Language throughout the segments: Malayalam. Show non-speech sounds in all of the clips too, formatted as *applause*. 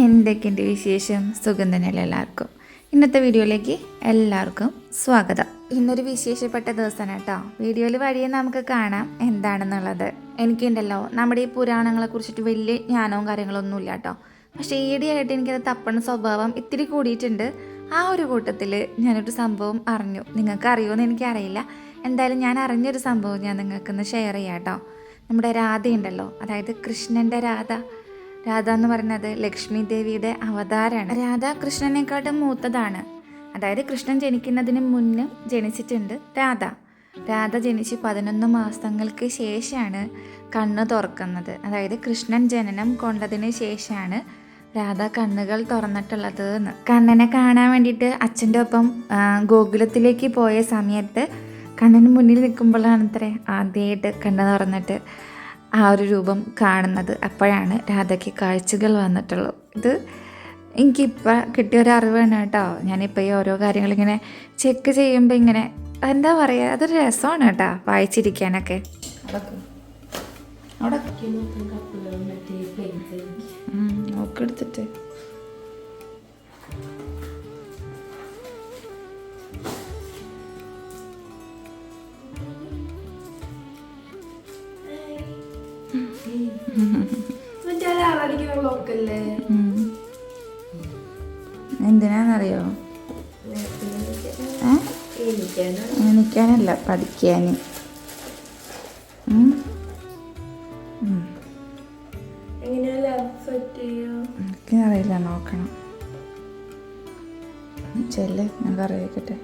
എന്തൊക്കെയുണ്ട് വിശേഷം? സുഖം തന്നെയല്ല എല്ലാവർക്കും? ഇന്നത്തെ വീഡിയോയിലേക്ക് എല്ലാവർക്കും സ്വാഗതം. ഇന്നൊരു വിശേഷപ്പെട്ട ദിവസമാണ് കേട്ടോ. വീഡിയോയിൽ വഴിയെ നമുക്ക് കാണാം എന്താണെന്നുള്ളത്. എനിക്കുണ്ടല്ലോ നമ്മുടെ ഈ പുരാണങ്ങളെ കുറിച്ചിട്ട് വലിയ ജ്ഞാനവും കാര്യങ്ങളൊന്നും ഇല്ല കേട്ടോ. പക്ഷേ ഈയിടെയായിട്ട് എനിക്കത് തപ്പണ സ്വഭാവം ഇത്തിരി കൂടിയിട്ടുണ്ട്. ആ ഒരു കൂട്ടത്തിൽ ഞാനൊരു സംഭവം അറിഞ്ഞു. നിങ്ങൾക്ക് അറിയുമെന്ന് എനിക്കറിയില്ല. എന്തായാലും ഞാൻ അറിഞ്ഞൊരു സംഭവം ഞാൻ നിങ്ങൾക്കൊന്ന് ഷെയർ ചെയ്യാം കേട്ടോ. നമ്മുടെ രാധയുണ്ടല്ലോ അതായത് കൃഷ്ണന്റെ രാധ. രാധ എന്ന് പറയുന്നത് ലക്ഷ്മി ദേവിയുടെ അവതാരമാണ് രാധ കൃഷ്ണനെക്കാട്ടും മൂത്തതാണ്. അതായത് കൃഷ്ണൻ ജനിക്കുന്നതിന് മുന്നും ജനിച്ചിട്ടുണ്ട് രാധ. രാധ ജനിച്ച് പതിനൊന്ന് മാസങ്ങൾക്ക് ശേഷമാണ് കണ്ണ് തുറക്കുന്നത്. അതായത് കൃഷ്ണൻ ജനനം കൊണ്ടതിന് ശേഷമാണ് രാധ കണ്ണുകൾ തുറന്നിട്ടുള്ളത് എന്ന് കണ്ണനെ കാണാൻ വേണ്ടിയിട്ട് അച്ഛന്റെ ഒപ്പം ഗോകുലത്തിലേക്ക് പോയ സമയത്ത് കണ്ണന് മുന്നിൽ നിൽക്കുമ്പോഴാണ് അത്രേ ആദ്യമായിട്ട് കണ്ണ് തുറന്നിട്ട് ആ ഒരു രൂപം കാണുന്നത്. അപ്പോഴാണ് രാധയ്ക്ക് കാഴ്ചകൾ വന്നിട്ടുള്ളൂ ഇത് എനിക്കിപ്പോൾ കിട്ടിയ ഒരു അറിവാണ് കേട്ടോ. ഞാനിപ്പോൾ ഈ ഓരോ കാര്യങ്ങളിങ്ങനെ ചെക്ക് ചെയ്യുമ്പോൾ ഇങ്ങനെ എന്താ പറയുക അതൊരു രസമാണ് കേട്ടോ വായിച്ചിരിക്കാനൊക്കെ. അവിടെ നോക്കെടുത്തിട്ട്. പഠിക്കാൻ എനിക്കറിയില്ല നോക്കണം. ചെല്ലേ ഞാൻ പറയട്ടെ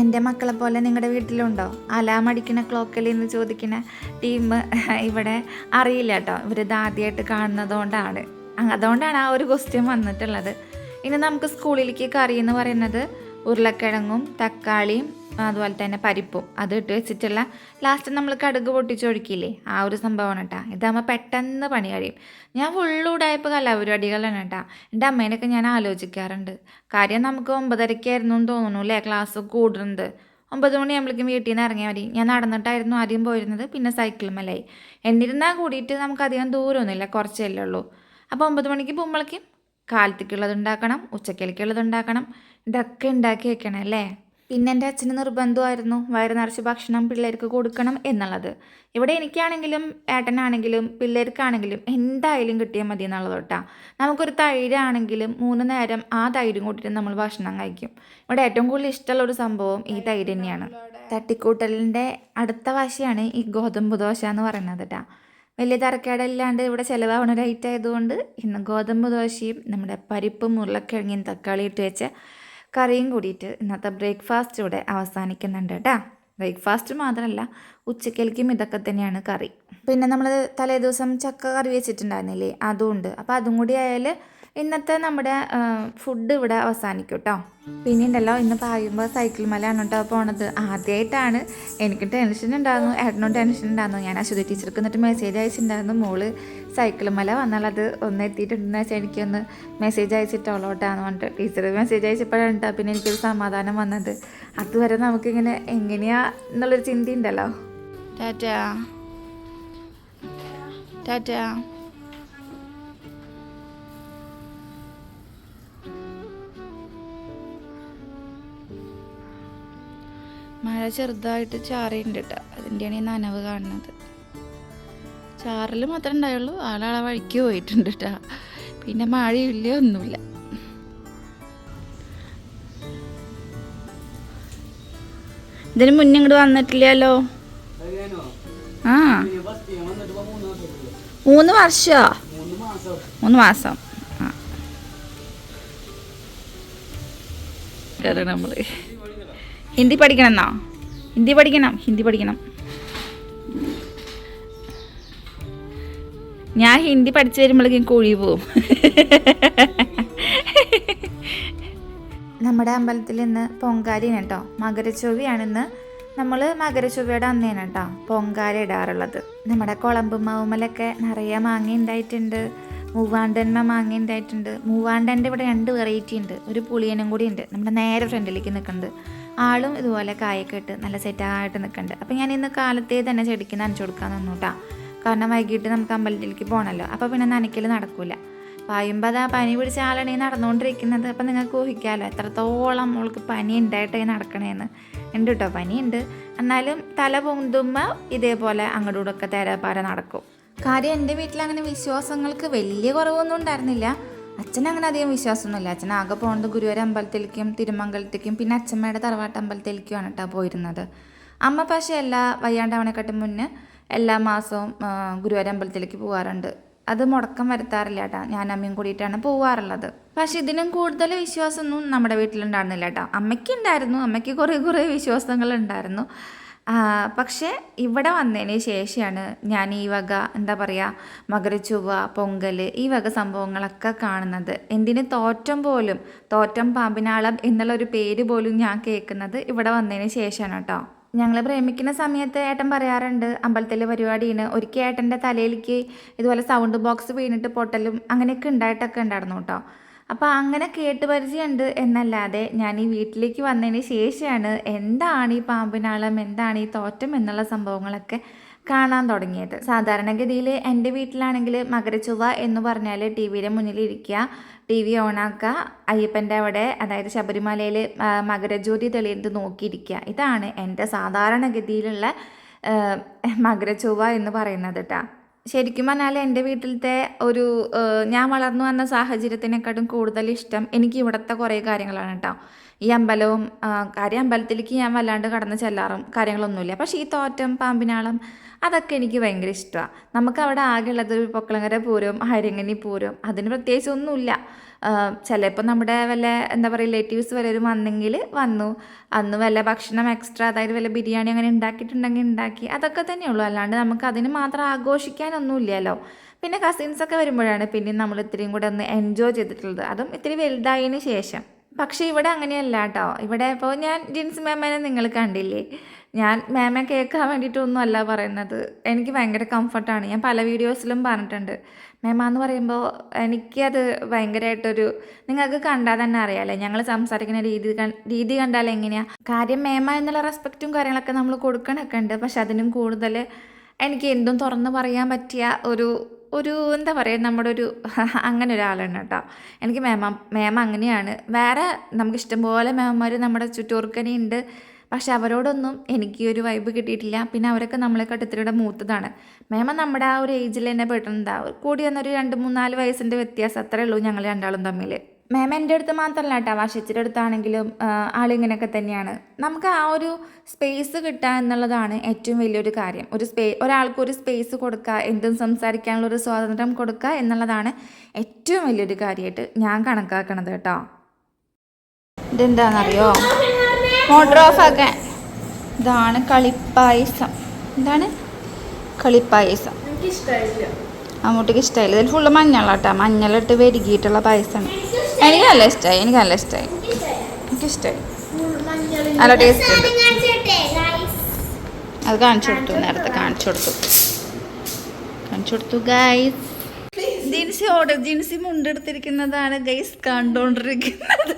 എന്റെ മക്കളെ പോലെ നിങ്ങളുടെ വീട്ടിലുണ്ടോ? അലാം അടിക്കുന്ന ക്ലോക്കലി എന്ന് ചോദിക്കുന്ന ടീം ഇവിടെ അറിയില്ല കേട്ടോ. ഇവരിത് ആദ്യമായിട്ട് കാണുന്നതുകൊണ്ടാണ്. അതുകൊണ്ടാണ് ആ ഒരു ക്വസ്റ്റ്യൻ വന്നിട്ടുള്ളത്. ഇനി നമുക്ക് സ്കൂളിലേക്ക് കറി എന്ന് പറയുന്നത് ഉരുളക്കിഴങ്ങും തക്കാളിയും അതുപോലെ തന്നെ പരിപ്പും. അത് ഇട്ട് വെച്ചിട്ടുള്ള ലാസ്റ്റ് നമ്മൾ കടുക് പൊട്ടിച്ചൊഴിക്കില്ലേ ആ ഒരു സംഭവമാണ് കേട്ടോ ഇതാകുമ്പോൾ പെട്ടെന്ന് പണി കഴിയും. ഞാൻ ഫുള്ളൂടായപ്പോൾ കലാപരിപാടികളാണ് കേട്ടോ എന്റെ അമ്മേനൊക്കെ ഞാൻ ആലോചിക്കാറുണ്ട്. കാര്യം നമുക്ക് ഒമ്പതരയ്ക്കായിരുന്നു എന്ന് തോന്നുന്നു അല്ലേ ക്ലാസ് കൂടുന്നത്. ഒമ്പത് മണിയാകുമ്പോഴേക്കും വീട്ടിൽ നിന്ന് ഇറങ്ങിയാൽ മതി. ഞാൻ നടന്നിട്ടായിരുന്നു ആദ്യം പോയിരുന്നത്. പിന്നെ സൈക്കിൾ മേലായി. എന്നിരുന്നാൽ കൂടിയിട്ട് നമുക്ക് അധികം ദൂരമൊന്നുമില്ല കുറച്ചല്ലേ ഉള്ളൂ. അപ്പോൾ ഒമ്പത് മണിക്ക് പോകുമ്പോഴേക്കും കാലത്തേക്കുള്ളത് ഉണ്ടാക്കണം ഉച്ചക്കലേക്കുള്ളത് ഉണ്ടാക്കണം ഇതൊക്കെ ഉണ്ടാക്കി വെക്കണം അല്ലേ? പിന്നെ എന്റെ അച്ഛന് നിർബന്ധമായിരുന്നു വയറ് നിറച്ച് ഭക്ഷണം പിള്ളേർക്ക് കൊടുക്കണം എന്നുള്ളത്. ഇവിടെ എനിക്കാണെങ്കിലും ഏട്ടനാണെങ്കിലും പിള്ളേർക്കാണെങ്കിലും എന്തായാലും കിട്ടിയാൽ മതി എന്നുള്ളത് കേട്ടാ. നമുക്കൊരു തൈരാണെങ്കിലും മൂന്ന് നേരം ആ തൈരും കൂട്ടിയിട്ട് നമ്മൾ ഭക്ഷണം കഴിക്കും. ഇവിടെ ഏറ്റവും കൂടുതൽ ഇഷ്ടമുള്ള ഒരു സംഭവം ഈ തൈര് തന്നെയാണ്. തട്ടിക്കൂട്ടലിന്റെ അടുത്ത വശയാണ് ഈ ഗോതമ്പ് ദോശ എന്ന് പറയുന്നത് കേട്ടാ. വലിയ തറക്കേടല്ലാണ്ട് ഇവിടെ ചിലവാകുന്ന ഒരു ഐറ്റം ആയതുകൊണ്ട് ഇന്ന് ഗോതമ്പ് ദോശയും നമ്മുടെ പരിപ്പും ഉരുളക്കിഴങ്ങിയും തക്കാളി ഇട്ട് വെച്ച കറിയും കൂടിയിട്ട് ഇന്നത്തെ ബ്രേക്ക്ഫാസ്റ്റ് ഇവിടെ അവസാനിക്കുന്നുണ്ട് കേട്ടോ. ബ്രേക്ക്ഫാസ്റ്റ് മാത്രമല്ല ഉച്ചക്കലേക്കും ഇതൊക്കെ തന്നെയാണ് കറി. പിന്നെ നമ്മൾ തലേ ദിവസം ചക്ക കറി വെച്ചിട്ടുണ്ടായിരുന്നില്ലേ? അതും ഉണ്ട് അപ്പോൾ അതും കൂടി ആയാൽ ഇന്നത്തെ നമ്മുടെ ഫുഡ് ഇവിടെ അവസാനിക്കും കേട്ടോ പിന്നെ ഉണ്ടല്ലോ ഇന്ന് പായുമ്പോൾ സൈക്കിൾ മലയാണ് കേട്ടോ പോണത്. ആദ്യമായിട്ടാണ് എനിക്ക് ടെൻഷൻ ഉണ്ടായിരുന്നു. ഏട്ടനും ടെൻഷൻ ഉണ്ടായിരുന്നു. ഞാൻ അശ്വതി ടീച്ചർക്ക് എന്നിട്ട് മെസ്സേജ് അയച്ചിട്ടുണ്ടായിരുന്നു. മോൾ സൈക്കിൾ മല വന്നാൽ അത് ഒന്ന് എത്തിയിട്ടുണ്ടെന്ന് വെച്ചാൽ എനിക്കൊന്ന് മെസ്സേജ് അയച്ചിട്ടോളോട്ടാന്ന് പറഞ്ഞിട്ട്. ടീച്ചർ മെസ്സേജ് അയച്ചപ്പോഴാണ് കേട്ടോ പിന്നെ എനിക്കൊരു സമാധാനം വന്നത്. അതുവരെ നമുക്കിങ്ങനെ എങ്ങനെയാ എന്നുള്ളൊരു ചിന്തയുണ്ടല്ലോ ടാറ്റാ. ടാറ്റാ. മഴ ചെറുതായിട്ട് ചാറിയുണ്ട് കേട്ടോ അതിന്റെയാണ് ഈ നനവ് കാണുന്നത്. ചാറിൽ മാത്രമേ ഉണ്ടായുള്ളൂ. ആളാളെ വഴിക്ക് പോയിട്ടുണ്ട് കേട്ടോ പിന്നെ മഴയില്ല ഒന്നുമില്ല. ഇതിന് മുന്നേ ഇങ്ങോട്ട് വന്നിട്ടില്ലല്ലോ? ആ. മൂന്ന് വർഷോ? മൂന്ന് മാസം. ആ. നമ്മൾ ഹിന്ദി പഠിക്കണം എന്നാ ഹിന്ദി പഠിക്കണം ഹിന്ദി പഠിക്കണം. ഞാൻ ഹിന്ദി പഠിച്ചു വരുമ്പോഴേക്കും കുഴി പോവും. നമ്മുടെ അമ്പലത്തിൽ ഇന്ന് പൊങ്കാലയാണ് കേട്ടോ. മകരച്ചൊവ്വയാണ് ഇന്ന് നമ്മൾ മകരച്ചൊവ്വയുടെ അന്നേനാണ് കേട്ടോ പൊങ്കാല ഇടാറുള്ളത്. നമ്മുടെ കുളമ്പ് മാവുമലൊക്കെ നിറയെ മാങ്ങ ഉണ്ടായിട്ടുണ്ട്. മൂവാണ്ടന്മ മാങ്ങ ഉണ്ടായിട്ടുണ്ട്. മൂവാണ്ടന്റെ ഇവിടെ രണ്ട് വെറൈറ്റി ഉണ്ട്. ഒരു പുളിയനും കൂടി ഉണ്ട്. നമ്മുടെ നേരെ ഫ്രണ്ടിലേക്ക് നിൽക്കുന്നുണ്ട്. ആളും ഇതുപോലെ കായൊക്കെ ഇട്ട് നല്ല സെറ്റായിട്ട് നിൽക്കുന്നുണ്ട് അപ്പം ഞാൻ ഇന്ന് കാലത്തെ തന്നെ ചെടിക്ക് നനച്ചു കൊടുക്കാൻ നിന്നു കാരണം വൈകിട്ട് നമുക്ക് അമ്പലത്തിലേക്ക് പോകണമല്ലോ അപ്പോൾ പിന്നെ നനയ്ക്കൽ നടക്കില്ല പായുമ്പോൾ അതാ പനി പിടിച്ച ആളാണ് ഈ നടന്നുകൊണ്ടിരിക്കുന്നത് അപ്പം നിങ്ങൾക്ക് ഊഹിക്കാമല്ലോ എത്രത്തോളം അവൾക്ക് പനി ഉണ്ടായിട്ടേ നടക്കണേന്ന്. ഉണ്ട് കേട്ടോ പനിയുണ്ട്. എന്നാലും തല പൊന്തുമ്പോൾ ഇതേപോലെ അങ്ങോട്ടും ഇങ്ങോട്ടൊക്കെ തേരാപ്പാര നടക്കും. കാര്യം എന്റെ വീട്ടിൽ അങ്ങനെ വിശ്വാസങ്ങൾക്ക് വലിയ കുറവൊന്നും ഉണ്ടായിരുന്നില്ല. അച്ഛൻ അങ്ങനെ അധികം വിശ്വാസമൊന്നുമില്ല. അച്ഛൻ ആകെ പോകുന്നത് ഗുരുവായൂർ അമ്പലത്തിലേക്കും തിരുമംഗലത്തേക്കും പിന്നെ അച്ഛമ്മയുടെ തറവാട്ട് അമ്പലത്തിലേക്കുമാണ് കേട്ടോ പോയിരുന്നത്. അമ്മ പക്ഷേ എല്ലാ വയ്യാണ്ടാവണേക്കാട്ടും മുന്നേ എല്ലാ മാസവും ഗുരുവായൂർ അമ്പലത്തിലേക്ക് പോകാറുണ്ട് അത് മുടക്കം വരുത്താറില്ല കേട്ടോ. ഞാൻ അമ്മയും കൂടിയിട്ടാണ് പോവാറുള്ളത്. പക്ഷെ ഇതിനും കൂടുതൽ വിശ്വാസമൊന്നും നമ്മുടെ വീട്ടിലുണ്ടായിരുന്നില്ല കേട്ടോ. അമ്മയ്ക്ക് ഉണ്ടായിരുന്നു. അമ്മയ്ക്ക് കുറേ കുറേ ആ, പക്ഷേ ഇവിടെ വന്നതിന് ശേഷമാണ് ഞാൻ ഈ വക എന്താ പറയുക മകരച്ചുവ പൊങ്കൽ ഈ വക സംഭവങ്ങളൊക്കെ കാണുന്നത്. എന്തിന് തോറ്റം പോലും തോറ്റം പാമ്പിനാളം എന്നുള്ളൊരു പേര് പോലും ഞാൻ കേൾക്കുന്നത് ഇവിടെ വന്നതിന് ശേഷമാണ് കേട്ടോ. ഞങ്ങൾ പ്രേമിക്കുന്ന സമയത്ത് ഏട്ടൻ പറയാറുണ്ട് അമ്പലത്തിലെ പരിപാടിയാണ്. ഒരിക്കൽ ഏട്ടന്റെ തലയിലേക്ക് ഇതുപോലെ സൗണ്ട് ബോക്സ് വീണിട്ട് പൊട്ടലും അങ്ങനെയൊക്കെ ഉണ്ടായിട്ടൊക്കെ ഉണ്ടായിരുന്നു കേട്ടോ. അപ്പോൾ അങ്ങനെ കേട്ട് പരിചയമുണ്ട് എന്നല്ലാതെ ഞാൻ ഈ വീട്ടിലേക്ക് വന്നതിന് ശേഷമാണ് എന്താണ് ഈ പാമ്പിനാളം എന്താണ് ഈ തോറ്റം എന്നുള്ള സംഭവങ്ങളൊക്കെ കാണാൻ തുടങ്ങിയത്. സാധാരണഗതിയിൽ എന്റെ വീട്ടിലാണെങ്കിൽ മകരച്ചുവ എന്ന് പറഞ്ഞാൽ ടി വിയുടെ മുന്നിലിരിക്കുക ടി വി ഓണാക്കുക അയ്യപ്പന്റെ അവിടെ അതായത് ശബരിമലയിൽ മകരജ്യോതി തെളിയുന്നത് നോക്കിയിരിക്കുക. ഇതാണ് എന്റെ സാധാരണഗതിയിലുള്ള മകരച്ചുവ എന്ന് പറയുന്നത് കേട്ടോ ശരിക്കും പറഞ്ഞാൽ എന്റെ വീട്ടിലത്തെ ഒരു ഞാൻ വളർന്നു വന്ന സാഹചര്യത്തിനെക്കാട്ടും കൂടുതൽ ഇഷ്ടം എനിക്ക് ഇവിടുത്തെ കുറേ കാര്യങ്ങളാണ് കേട്ടോ ഈ അമ്പലവും കാര്യം അമ്പലത്തിലേക്ക് ഞാൻ വല്ലാണ്ട് കടന്ന് ചെല്ലാറും കാര്യങ്ങളൊന്നുമില്ല. പക്ഷേ ഈ തോറ്റം പാമ്പിനാളം അതൊക്കെ എനിക്ക് ഭയങ്കര ഇഷ്ടമാണ് നമുക്ക് അവിടെ ആകെയുള്ളത് ഒരു പൊക്കളങ്ങര പൂരം ഹരിങ്ങനി പൂരം അതിന് പ്രത്യേകിച്ച് ഒന്നുമില്ല. ചിലപ്പോൾ നമ്മുടെ വല്ല എന്താ പറയുക റിലേറ്റീവ്സ് വല്ലവരും വന്നെങ്കിൽ വന്നു. അന്ന് വല്ല ഭക്ഷണം എക്സ്ട്രാ അതായത് വല്ല ബിരിയാണി അങ്ങനെ ഉണ്ടാക്കിയിട്ടുണ്ടെങ്കിൽ ഉണ്ടാക്കി. അതൊക്കെ തന്നെയുള്ളൂ അല്ലാണ്ട് നമുക്ക് അതിന് മാത്രം ആഘോഷിക്കാനൊന്നുമില്ലല്ലോ. പിന്നെ കസിൻസൊക്കെ വരുമ്പോഴാണ് പിന്നെ നമ്മൾ ഇത്രയും കൂടെ ഒന്ന് എൻജോയ് ചെയ്തിട്ടുള്ളത്. അതും ഇത്തിരി വലുതായതിന് ശേഷം. പക്ഷേ ഇവിടെ അങ്ങനെയല്ല കേട്ടോ ഇവിടെ ഇപ്പോൾ ഞാൻ ജിൻസ് മാമേനെ നിങ്ങൾ കണ്ടില്ലേ? ഞാൻ മാമ കേൾക്കാൻ വേണ്ടിയിട്ടൊന്നും അല്ല പറയുന്നത്. എനിക്ക് ഭയങ്കര കംഫർട്ടാണ് ഞാൻ പല വീഡിയോസിലും പറഞ്ഞിട്ടുണ്ട്. മാമ എന്ന് പറയുമ്പോൾ എനിക്കത് ഭയങ്കരമായിട്ടൊരു നിങ്ങൾക്ക് കണ്ടാൽ തന്നെ അറിയാമല്ലേ ഞങ്ങൾ സംസാരിക്കുന്ന രീതി രീതി കണ്ടാൽ എങ്ങനെയാണ് കാര്യം മേമ എന്നുള്ള റെസ്പെക്റ്റും കാര്യങ്ങളൊക്കെ നമ്മൾ കൊടുക്കണമൊക്കെ ഉണ്ട്. പക്ഷെ അതിനും കൂടുതൽ എനിക്ക് എന്തും തുറന്ന് പറയാൻ പറ്റിയ ഒരു ഒരു എന്താ പറയുക നമ്മുടെ ഒരു *laughs* അങ്ങനെ ഒരാളാണ് കേട്ടോ. എനിക്ക് മേമ മേമ അങ്ങനെയാണ്. വേറെ നമുക്ക് ഇഷ്ടംപോലെ മേമന്മാർ നമ്മുടെ ചുറ്റുവർക്കനെ ഉണ്ട്. പക്ഷെ അവരോടൊന്നും എനിക്ക് ഒരു വൈബ് കിട്ടിയിട്ടില്ല. പിന്നെ അവരൊക്കെ നമ്മളെക്കാട്ട് ഇത്തിരിയുടെ മൂത്തതാണ്. മേമ നമ്മുടെ ആ ഒരു ഏജിൽ തന്നെ പെട്ടിട്ടുണ്ടാ കൂടി വന്നൊരു രണ്ട് മൂന്നാൽ വയസ്സിന്റെ വ്യത്യാസം അത്രേ ഉള്ളൂ ഞങ്ങൾ രണ്ടാളും തമ്മിൽ. മേമ എന്റെ അടുത്ത് മാത്രമല്ല കേട്ടോ വാശിച്ചിന്റെ അടുത്താണെങ്കിലും ആളിങ്ങനെയൊക്കെ തന്നെയാണ്. നമുക്ക് ആ ഒരു സ്പേസ് കിട്ടുക എന്നുള്ളതാണ് ഏറ്റവും വലിയൊരു കാര്യം. ഒരു സ്പേ ഒരാൾക്ക് ഒരു സ്പേസ് കൊടുക്കുക എന്തും സംസാരിക്കാനുള്ള ഒരു സ്വാതന്ത്ര്യം കൊടുക്കുക എന്നുള്ളതാണ് ഏറ്റവും വലിയൊരു കാര്യമായിട്ട് ഞാൻ കണക്കാക്കണത് കേട്ടോ. ഇതെന്താണെന്നറിയോ മോട്ടർ ഓഫ് ആക്കാൻ. ഇതാണ് കളിപ്പായസം. എന്താണ്? കളിപ്പായസം. അമ്മൂട്ടിക്ക് ഇഷ്ടമായില്ല ഇതിൽ ഫുള്ള് മഞ്ഞളാട്ടോ. മഞ്ഞളിട്ട് വെരുകിയിട്ടുള്ള പായസമാണ് എനിക്ക് നല്ല ഇഷ്ടമായി എനിക്ക് നല്ല ഇഷ്ടമായി എനിക്കിഷ്ടമായി നല്ല ടേസ്റ്റ് ഉണ്ട്. അത് കാണിച്ചു കൊടുത്തു നേരത്തെ കാണിച്ചു കൊടുത്തു. കാണിച്ചു കൊടുത്തു ഗൈസ് ജിൻസി ഓർഡർ ജിൻസി മുണ്ടെടുത്തിരിക്കുന്നതാണ് ഗൈസ് കണ്ടോണ്ടിരിക്കുന്നത്.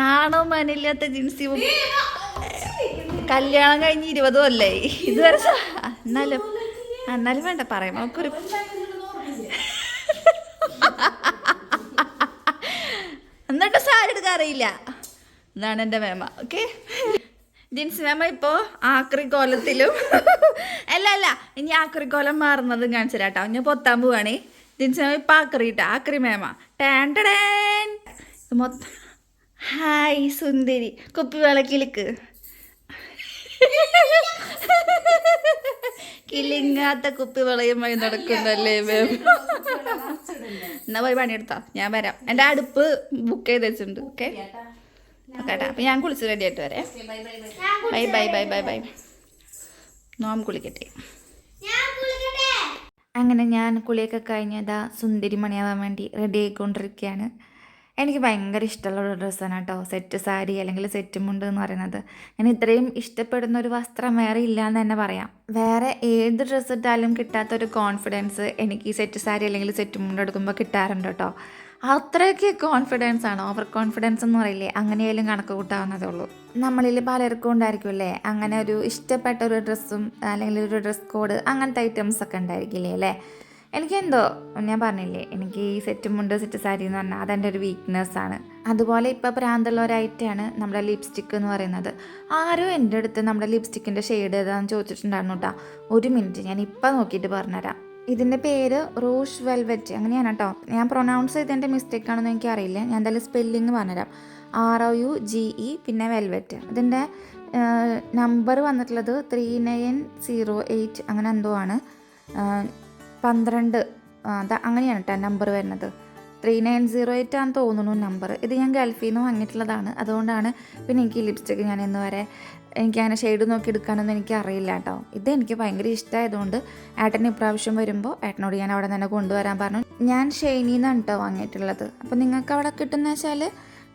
നാണോ മനില്ലാത്ത ജിൻസി കല്യാണം കഴിഞ്ഞ് ഇരുപതും അല്ലേ ഇതുവരെ എന്നാലും എന്നാലും വേണ്ട പറയാം. നമുക്കൊരു എന്നിട്ട് സാരി എടുക്കാൻ അറിയില്ല. എന്നാണ് എന്റെ മേമ ഓക്കെ? ജിൻസ് മേമ ഇപ്പോൾ ആക്രിക്കോലത്തിലും അല്ല അല്ല ഇനി ആക്രിക്കോലം മാറുന്നത് കാണിച്ചു തരാം കേട്ടോ. ഞാൻ പൊത്താൻ പോവാണേ. ജിൻസ് മേമ ഇപ്പം ആക്രി കേട്ടോ ആക്രി മേമ. ടാൻ. മൊത്തം ഹായ് സുന്ദരി. കുപ്പി വിളക്കിലിക്ക്. കിളിങ്ങാത്ത കുപ്പി വിളയുമായി നടക്കുന്നല്ലേ മേം എന്നാ പോയി പണിയെടുത്താ. ഞാൻ വരാം. എന്റെ അടുപ്പ് ബുക്ക് ചെയ്ത് വെച്ചിട്ടുണ്ട്. ഓക്കെ ഓക്കേട്ടാ അപ്പം ഞാൻ കുളിച്ച് റെഡി ആയിട്ട് വരാം. Bye bye bye bye bye നോം കുളിക്കട്ടെ. അങ്ങനെ ഞാൻ കുളിയൊക്കെ കഴിഞ്ഞതാ സുന്ദരി മണിയാവാൻ വേണ്ടി റെഡി ആയിക്കൊണ്ടിരിക്കുകയാണ് എനിക്ക് ഭയങ്കര ഇഷ്ടമുള്ള ഡ്രസ്സാണ് കേട്ടോ. സെറ്റ് സാരി അല്ലെങ്കിൽ സെറ്റ് മുണ്ട് എന്ന് പറയുന്നത്. ഞാൻ ഇത്രയും ഇഷ്ടപ്പെടുന്ന ഒരു വസ്ത്രം വേറെ ഇല്ല എന്ന് തന്നെ പറയാം. വേറെ ഏത് ഡ്രസ്സ് ഇട്ടാലും കിട്ടാത്ത ഒരു കോൺഫിഡൻസ് എനിക്ക് ഈ സെറ്റ് സാരി അല്ലെങ്കിൽ സെറ്റ് മുണ്ട് എടുക്കുമ്പോൾ കിട്ടാറുണ്ട് കേട്ടോ. അത്രയ്ക്ക് കോൺഫിഡൻസ് ആണ്. ഓവർ കോൺഫിഡൻസ് എന്ന് പറയില്ലേ? അങ്ങനെയായാലും കണക്ക് കൂട്ടാവുന്നതേ ഉള്ളൂ. നമ്മളിൽ പലർക്കും ഉണ്ടായിരിക്കും അല്ലേ? അങ്ങനെ ഒരു ഇഷ്ടപ്പെട്ട ഒരു ഡ്രസ്സും അല്ലെങ്കിൽ ഒരു ഡ്രസ് കോഡ് അങ്ങനത്തെ ഐറ്റംസ് ഒക്കെ ഉണ്ടായിരിക്കില്ലേ അല്ലേ? എനിക്കെന്തോ ഞാൻ പറഞ്ഞില്ലേ എനിക്ക് ഈ സെറ്റ് മുണ്ട് സെറ്റ് സാരി എന്ന് പറഞ്ഞാൽ അതെന്റെ ഒരു വീക്ക്നെസ്സാണ് അതുപോലെ ഇപ്പോൾ ഐറ്റമാണ് നമ്മുടെ ലിപ്സ്റ്റിക്ക് എന്ന് പറയുന്നത്. ആരും എന്റെ അടുത്ത് നമ്മുടെ ലിപ്സ്റ്റിക്കിന്റെ ഷെയ്ഡ് ഏതാണെന്ന് ചോദിച്ചിട്ടുണ്ടായിരുന്നു കേട്ടോ ഒരു മിനിറ്റ് ഞാൻ ഇപ്പം നോക്കിയിട്ട് പറഞ്ഞുതരാം. ഇതിന്റെ പേര് റോഷ് വെൽവെറ്റ്. അങ്ങനെയാണ് കേട്ടോ ഞാൻ പ്രൊനൗൺസ് ചെയ്തതിന്റെ മിസ്റ്റേക്ക് ആണെന്ന് എനിക്കറിയില്ല. ഞാൻ എന്തായാലും സ്പെല്ലിങ് പറഞ്ഞുതരാം. R O U G E പിന്നെ വെൽവെറ്റ്. ഇതിന്റെ നമ്പർ വന്നിട്ടുള്ളത് ത്രീ നയൻ സീറോ എയ്റ്റ് അങ്ങനെ എന്തോ ആണ്. പന്ത്രണ്ട് അങ്ങനെയാണ് കേട്ടോ നമ്പർ വരുന്നത്. ത്രീ നയൻ സീറോ എയ്റ്റ് ആണെന്ന് തോന്നുന്നു നമ്പർ ഇത് ഞാൻ ഗൾഫിൽ നിന്ന് വാങ്ങിയിട്ടുള്ളതാണ്. അതുകൊണ്ടാണ് പിന്നെ എനിക്ക് ലിപ്സ്റ്റിക്ക് ഞാൻ ഇന്ന് വരെ എനിക്ക് അങ്ങനെ ഷെയ്ഡ് നോക്കി എടുക്കാനൊന്നും എനിക്ക് അറിയില്ല കേട്ടോ ഇത് എനിക്ക് ഭയങ്കര ഇഷ്ടമായതുകൊണ്ട് ഏട്ടൻ ഇപ്രാവശ്യം വരുമ്പോൾ ഏട്ടനോട് ഞാൻ അവിടെ തന്നെ കൊണ്ടുവരാൻ പറഞ്ഞു. ഞാൻ ഷെയ്നിന്നാണ് കേട്ടോ വാങ്ങിയിട്ടുള്ളത്. അപ്പോൾ നിങ്ങൾക്ക് അവിടെ കിട്ടുന്ന വെച്ചാൽ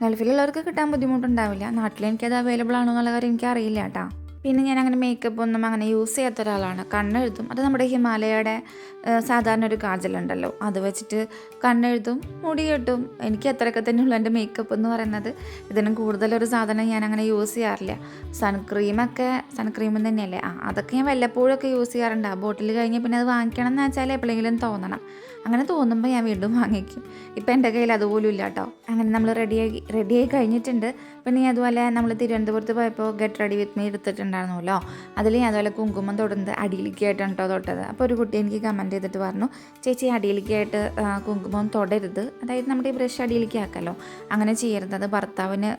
ഗൾഫിലുള്ളവർക്ക് കിട്ടാൻ ബുദ്ധിമുട്ടുണ്ടാവില്ല. നാട്ടിൽ എനിക്കത് അവൈലബിൾ ആണോ എന്നുള്ള കാര്യം എനിക്ക് അറിയില്ല കേട്ടോ പിന്നെ ഞാൻ അങ്ങനെ മേക്കപ്പ് ഒന്നും അങ്ങനെ യൂസ് ചെയ്യാത്ത ഒരാളാണ് കണ്ണെഴുതും. അത് നമ്മുടെ ഹിമാലയയുടെ സാധാരണ ഒരു കാജലുണ്ടല്ലോ. അത് വെച്ചിട്ട് കണ്ണെഴുതും മുടി കെട്ടും. എനിക്ക് അത്രയൊക്കെ തന്നെയുള്ളൂ എന്റെ മേക്കപ്പ് എന്ന് പറയുന്നത്. ഇതിനും കൂടുതലൊരു സാധനം ഞാൻ അങ്ങനെ യൂസ് ചെയ്യാറില്ല സൺക്രീമൊക്കെ സൺക്രീം തന്നെയല്ലേ? ആ അതൊക്കെ ഞാൻ വല്ലപ്പോഴൊക്കെ യൂസ് ചെയ്യാറുണ്ട്. ആ ബോട്ടിൽ കഴിഞ്ഞ് പിന്നെ അത് വാങ്ങിക്കണം എന്ന് വെച്ചാൽ എപ്പോഴെങ്കിലും തോന്നണം. അങ്ങനെ തോന്നുമ്പോൾ ഞാൻ വീണ്ടും വാങ്ങിക്കും. ഇപ്പം എന്റെ കയ്യിൽ അതുപോലും ഇല്ല കേട്ടോ അങ്ങനെ നമ്മൾ റെഡിയായി റെഡിയായി കഴിഞ്ഞിട്ടുണ്ട്. പിന്നെ അതുപോലെ നമ്മൾ തിരുവനന്തപുരത്ത് പോയപ്പോൾ ഗെറ്റ് റെഡി വിത്ത് മീ എടുത്തിട്ടുണ്ടായിരുന്നല്ലോ. അതിൽ ഞാൻ അതുപോലെ കുങ്കുമം തൊടുന്നത് അടിയിലേക്കായിട്ടാണ് കേട്ടോ തൊട്ടത്. അപ്പോൾ ഒരു കുട്ടി എനിക്ക് കമന്റ് ചെയ്തിട്ട് പറഞ്ഞു ചേച്ചി അടിയിലേക്കായിട്ട് കുങ്കുമം തൊടരുത്. അതായത് നമ്മുടെ ഈ ബ്രഷ് അടിയിലേക്ക് ആക്കല്ലോ അങ്ങനെ ചെയ്യരുത്. അത് ഭർത്താവിന്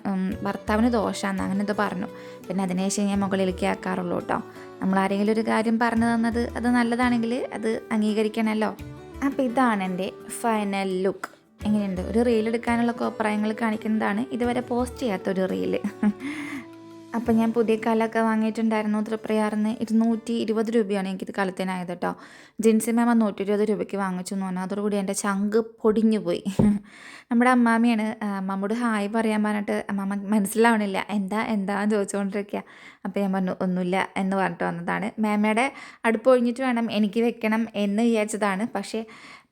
ഭർത്താവിന് ദോഷമാണ് അങ്ങനെ ഇത് പറഞ്ഞു. പിന്നെ അതിനുശേഷം ഞാൻ മുകളിലേക്ക് ആക്കാറുള്ളൂ കേട്ടോ നമ്മൾ ആരെങ്കിലും ഒരു കാര്യം പറഞ്ഞു തന്നത് അത് നല്ലതാണെങ്കിൽ അത് അംഗീകരിക്കണമല്ലോ അപ്പോൾ ഇതാണ് എന്റെ ഫൈനൽ ലുക്ക് എങ്ങനെയുണ്ട്? ഒരു റീൽ എടുക്കാനുള്ള കോപ്രായങ്ങൾ കാണിക്കുന്നതാണ്. ഇതുവരെ പോസ്റ്റ് ചെയ്യാത്തൊരു റീൽ അപ്പം ഞാൻ പുതിയ കാലമൊക്കെ വാങ്ങിയിട്ടുണ്ടായിരുന്നു തൃപ്രയാറിന് ഇരുന്നൂറ്റി ഇരുപത് രൂപയാണ് എനിക്കിത് കലത്തിനായത് കേട്ടോ ജിൻസി മാമ നൂറ്റി ഇരുപത് രൂപയ്ക്ക് വാങ്ങിച്ചു എന്ന് പറഞ്ഞു. അതോടുകൂടി എന്റെ ചങ്ക് പൊടിഞ്ഞു പോയി. *laughs* നമ്മുടെ അമ്മാമിയാണ് അമ്മാമ്മോട് ഹായ് പറയാൻ പറഞ്ഞിട്ട് അമ്മാമ്മ മനസ്സിലാവണില്ല എന്താ എന്താന്ന് ചോദിച്ചുകൊണ്ടിരിക്കുക അപ്പോൾ ഞാൻ പറഞ്ഞു ഒന്നുമില്ല എന്ന് പറഞ്ഞിട്ട് വന്നതാണ്. മാമയുടെ അടുപ്പ് ഒഴിഞ്ഞിട്ട് വേണം എനിക്ക് വെക്കണം എന്ന് വിചാരിച്ചതാണ്. പക്ഷേ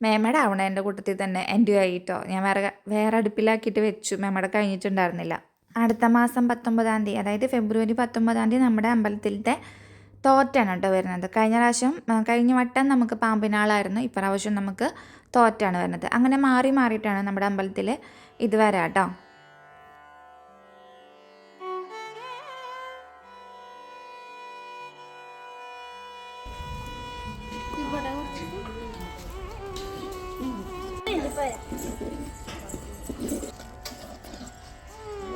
മേമയുടെ ആവണം എന്റെ കൂട്ടത്തിൽ തന്നെ എന്റെ ആയിട്ടോ ഞാൻ വേറെ വേറെ അടുപ്പിലാക്കിയിട്ട് വെച്ചു. മേമയുടെ കഴിഞ്ഞിട്ടുണ്ടായിരുന്നില്ല. അടുത്ത മാസം പത്തൊമ്പതാം തീയതി അതായത് ഫെബ്രുവരി പത്തൊമ്പതാം തീയതി നമ്മുടെ അമ്പലത്തിലത്തെ തോറ്റാണ് കേട്ടോ വരുന്നത്. കഴിഞ്ഞ പ്രാവശ്യം കഴിഞ്ഞ വട്ടം നമുക്ക് പാമ്പിനാളായിരുന്നു ഇപ്രാവശ്യം നമുക്ക് തോറ്റാണ് വരുന്നത്. അങ്ങനെ മാറി മാറിയിട്ടാണ് നമ്മുടെ അമ്പലത്തിൽ ഇത് വരാം കേട്ടോ.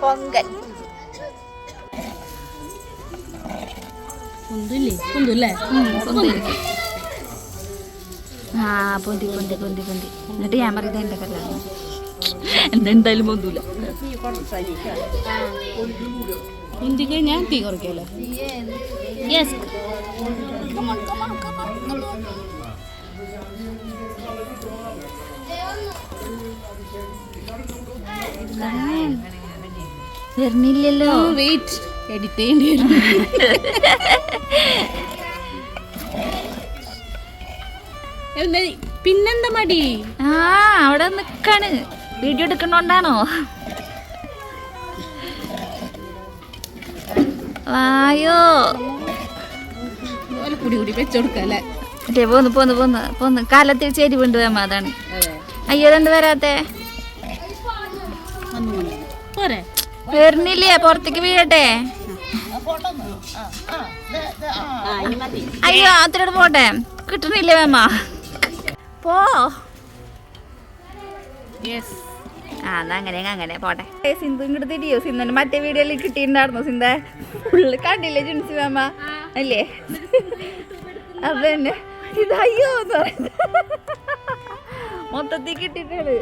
പൊങ്കൽ. കുന്തില്ലേ കുന്തല്ലേ ആ പൊന്തി പൊന്തി പൊന്തി പൊന്തി. എന്നിട്ട് ഞാൻ പറയുന്നത് എന്റെ കല്യാണം എന്തെന്തായാലും പൊന്തൂല. പൊന്തി കഴിഞ്ഞാൽ തീ കുറയ്ക്കല്ലേ? യെസ് വരുന്നില്ലല്ലോ വെയിറ്റ് എഡിറ്റ് ചെയ്യേണ്ടി വരും. പിന്നെന്താ മടി? ആ അവിടെ നിക്കാണ്. വീഡിയോ എടുക്കണോണ്ടാണോ വായോ. കുടി കുടി വെച്ചോടുക്കല്ലേ പോന്ന് പോന്ന് പോന്ന് പോന്ന്. കാലത്തിൽ ചേരി വേമ അതാണ്. അയ്യോ രണ്ട് വരാത്തെ വരുന്നില്ലേ? പുറത്തേക്ക് വീഴട്ടെ. അയ്യോ അത്രയോട് പോട്ടെ. കിട്ടണില്ലേ മേമ? പോ. ആ എന്നാ അങ്ങനെ അങ്ങനെ പോട്ടെ. സിന്ധു ഇങ്ങോട്ട് തിരിയോ? സിന്ധുവിന് മറ്റേ വീഡിയോയിൽ കിട്ടിയിട്ടുണ്ടായിരുന്നു സിന്ധ? ഫുള്ള് കണ്ടില്ലേ ജിൻസി മാമ? അല്ലേ? അത് തന്നെ ഇത് അയ്യോ എന്ന് പറയുന്നത് മൊത്തത്തിൽ കിട്ടിയിട്ടാണ്.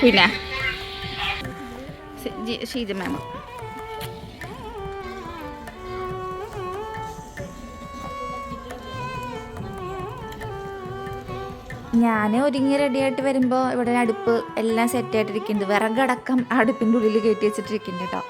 പിന്നെ. ഷീജ മാമ ഞാൻ ഒരുങ്ങി റെഡിയായിട്ട് വരുമ്പോൾ ഇവിടെ അടുപ്പ് എല്ലാം സെറ്റ് സെറ്റായിട്ടിരിക്കുന്നുണ്ട് വിറകടക്കം അടുപ്പിന്റെ ഉള്ളിൽ കയറ്റി വെച്ചിട്ടിരിക്കുന്നുണ്ട് കേട്ടോ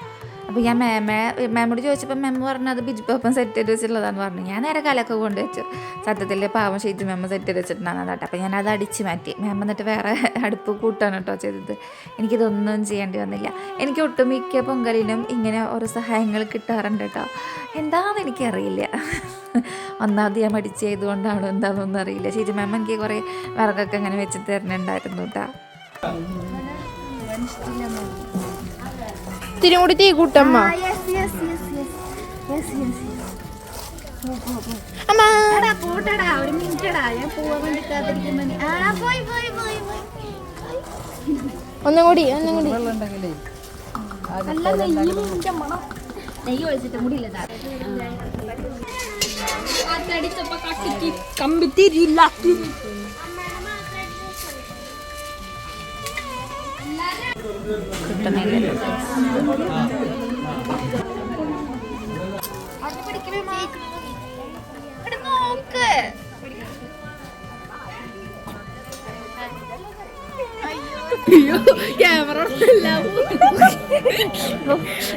അപ്പോൾ ഞാൻ മേമ മേമോട് ചോദിച്ചപ്പോൾ മേമ പറഞ്ഞു അത് ബിജു പാപ്പൻ സെറ്റ് ചെയ്ത് വെച്ചിട്ടുള്ളതാന്ന് പറഞ്ഞു. ഞാൻ നേരെ കലൊക്കെ കൊണ്ട് വെച്ചു. സത്യത്തിൽ പാവം ഷീറ്റ് മേമ സെറ്റ് ചെയ്ത് വെച്ചിട്ടുണ്ടാകുന്ന കേട്ടോ അപ്പോൾ ഞാൻ അത് അടിച്ച് മാറ്റി. മേമ എന്നിട്ട് വേറെ അടുപ്പ് കൂട്ടാണ് കേട്ടോ ചെയ്തത്. എനിക്കിതൊന്നും ചെയ്യേണ്ടി വന്നില്ല. എനിക്ക് ഒട്ടുമിക്ക പൊങ്കലിനും ഇങ്ങനെ ഓരോ സഹായങ്ങൾ കിട്ടാറുണ്ട് കേട്ടോ. എന്താണെന്ന് എനിക്കറിയില്ല. ഒന്നാമത് ഞാൻ മടിച്ച് ചെയ്തുകൊണ്ടാണോ എന്താണെന്നൊന്നും അറിയില്ല. ശരി മേമ എനിക്ക് കുറേ വിറകൊക്കെ അങ്ങനെ വെച്ച് തരണുണ്ടായിരുന്നു കേട്ടോ. ഇത്തിരി കൂടി തീ കൂട്ടമ്മ അമ്മ. ഒന്നും കൂടി ഒന്നും കൂടി. കിട്ടുന്നില്ല നോക്ക്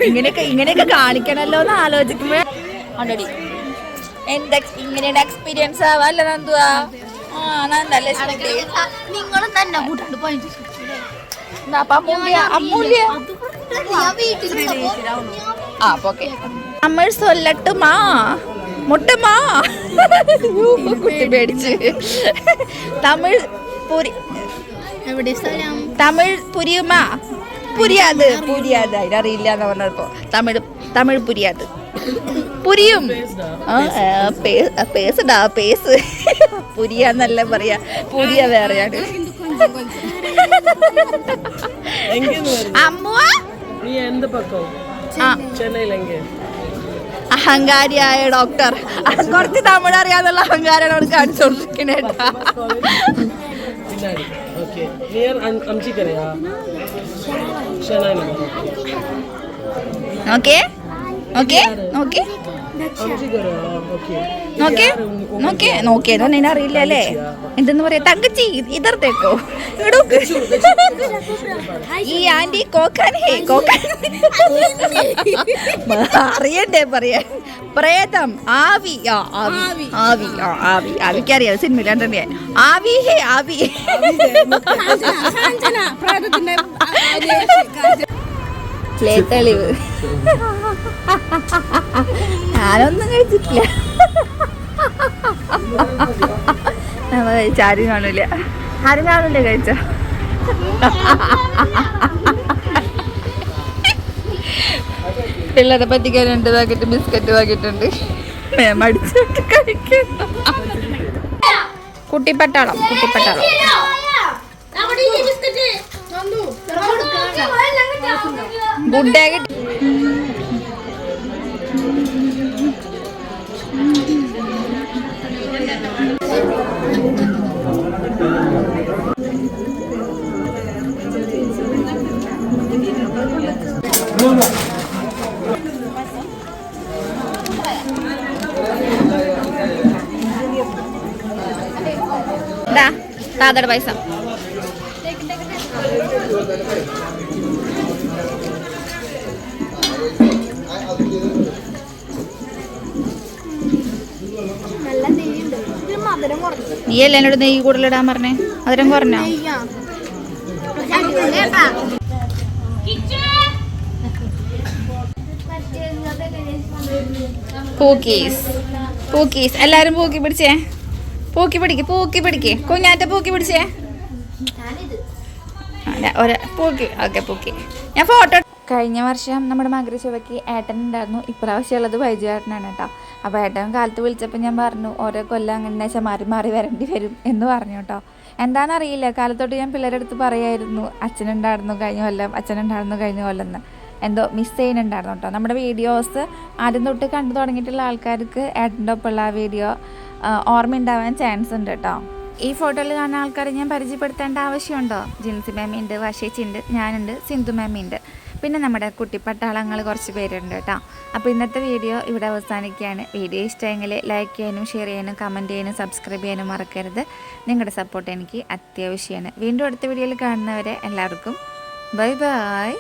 ഇങ്ങനെയൊക്കെ ഇങ്ങനെയൊക്കെ കാണിക്കണല്ലോ എന്ന് ആലോചിക്കുമ്പോ. ഓൾറെഡി എന്താ ഇങ്ങനെയുള്ള എക്സ്പീരിയൻസ് ആവാല്ലേ നന്ദുവാ? ആ നന്നല്ലേ നിങ്ങളും തന്നെ കൂട്ടാണ്ട് പോയിട്ട് അമ്മൂല്യ അമ്മൂല്യ ആ ഓക്കെ. നമ്മൾ സൊല്ലട്ടുമാ. മുട്ടുമാ. കുട്ടി പേടിച്ച്. തമിഴ് പുരി പുരിയുമാ. പുരിയാത്. പുരിയാത്. അതിനറിയില്ല എന്ന് പറഞ്ഞപ്പോ. തമിഴ് തമിഴ് പുരിയാത്. പുരിയും. ആ, ആ, പേ- ആ, പേസ്ഡാ പേസ്. പുരിയാന്നല്ല പറയാ. പുരിയ വേറെയാണ്. അമ്മുവ? നീ എന്ത് പക്കോ? അഹങ്കാരിയായ ഡോക്ടർ. കുറച്ച് തമിഴ് അറിയാതുള്ള അഹങ്കാരം അവിടെ കാണിച്ചോണ്ടിരിക്കണേ ഓക്കെ. നോക്കി നോക്കേ നോക്കേ അറിയില്ല അല്ലേ? എന്തെന്ന് പറയാ തങ്കച്ചി ഇതർത്തേക്കോ ഈ ആന്റി കോക്കാനേ കോക്കാൻ. അറിയണ്ടേ പറയാൻ. പ്രേതം ആവി ആ ആവി ആവി. ആ ആവി ആവിക്കറിയാം സിനിമയിലാണ്ട് ആവി ഹേ ആവി. കാഞ്ചന പ്രേതത്തിന്റെ ലേ തെളിവ്. ഞാനൊന്നും കഴിച്ചിട്ടില്ല. നമ്മ കഴിച്ച ആരും കാണില്ല ആരും കാണില്ല കഴിച്ച? പിള്ളേരെ പറ്റിക്കാൻ രണ്ട് പാക്കറ്റ് ബിസ്ക്കറ്റ് പാക്കറ്റുണ്ട് മടിച്ചിട്ട് കഴിക്കുന്നു കുട്ടിപ്പട്ടാളം കുട്ടിപ്പട്ടാളം. ഗുഡ് ഡേ കിട്ടി ദാ, താത്തയുടെ പൈസ. നീ എന്നോട് നെയ്യ് കൂടുതലിടാൻ പറഞ്ഞേ? അതരം കേട്ടാ പൂക്കീസ്. പൂക്കീസ്. എല്ലാരും പൂക്കി പിടിച്ചേ? പൂക്കി പിടിക്ക് പൂക്കി പിടിക്ക്. കുഞ്ഞാറ്റ പൂക്കി പിടിച്ചേ? ഒരു പൂക്കി. ഓക്കെ പൂക്കി. ഞാൻ ഫോട്ടോ കഴിഞ്ഞ വർഷം നമ്മുടെ മകര മകരശിവയ്ക്ക് ഏട്ടൻ ഉണ്ടായിരുന്നു. ഇപ്രാവശ്യം ഉള്ളത് വൈജു ഏട്ടനാണ് കേട്ടോ. അപ്പോൾ ഏട്ടൻ കാലത്ത് വിളിച്ചപ്പോൾ ഞാൻ പറഞ്ഞു ഓരോ കൊല്ലം അങ്ങനെ വെച്ചാൽ മാറി മാറി വരേണ്ടി വരും എന്ന് പറഞ്ഞു കേട്ടോ എന്താണെന്നറിയില്ല കാലത്തോട്ട് ഞാൻ പിള്ളേരുടെ അടുത്ത് പറയായിരുന്നു അച്ഛനുണ്ടായിരുന്നു കഴിഞ്ഞ കൊല്ലം അച്ഛനുണ്ടായിരുന്നു കഴിഞ്ഞ കൊല്ലം എന്ന്. എന്തോ മിസ് ചെയ്യുന്നുണ്ടായിരുന്നു കേട്ടോ നമ്മുടെ വീഡിയോസ് ആദ്യം തൊട്ട് കണ്ടു തുടങ്ങിയിട്ടുള്ള ആൾക്കാർക്ക് ഏട്ടന്റെ ഒപ്പമുള്ള വീഡിയോ ഓർമ്മയുണ്ടാവാൻ ചാൻസ് ഉണ്ട് കേട്ടോ ഈ ഫോട്ടോയിൽ കാണുന്ന ആൾക്കാരെ ഞാൻ പരിചയപ്പെടുത്തേണ്ട ആവശ്യമുണ്ടോ? ജിൻസി മാമിയുണ്ട് വശേച്ചിയുണ്ട് ഞാനുണ്ട് സിന്ധു മാമിയുണ്ട് പിന്നെ നമ്മുടെ കുട്ടിപ്പട്ടാളങ്ങൾ കുറച്ച് പേരുണ്ട് കേട്ടോ. അപ്പോൾ ഇന്നത്തെ വീഡിയോ ഇവിടെ അവസാനിക്കുകയാണ്. വീഡിയോ ഇഷ്ടമെങ്കിൽ ലൈക്ക് ചെയ്യാനും ഷെയർ ചെയ്യാനും കമന്റ് ചെയ്യാനും സബ്സ്ക്രൈബ് ചെയ്യാനും മറക്കരുത്. നിങ്ങളുടെ സപ്പോർട്ട് എനിക്ക് അത്യാവശ്യമാണ്. വീണ്ടും അടുത്ത വീഡിയോയിൽ കാണുന്നവരെ എല്ലാവർക്കും ബൈ ബൈ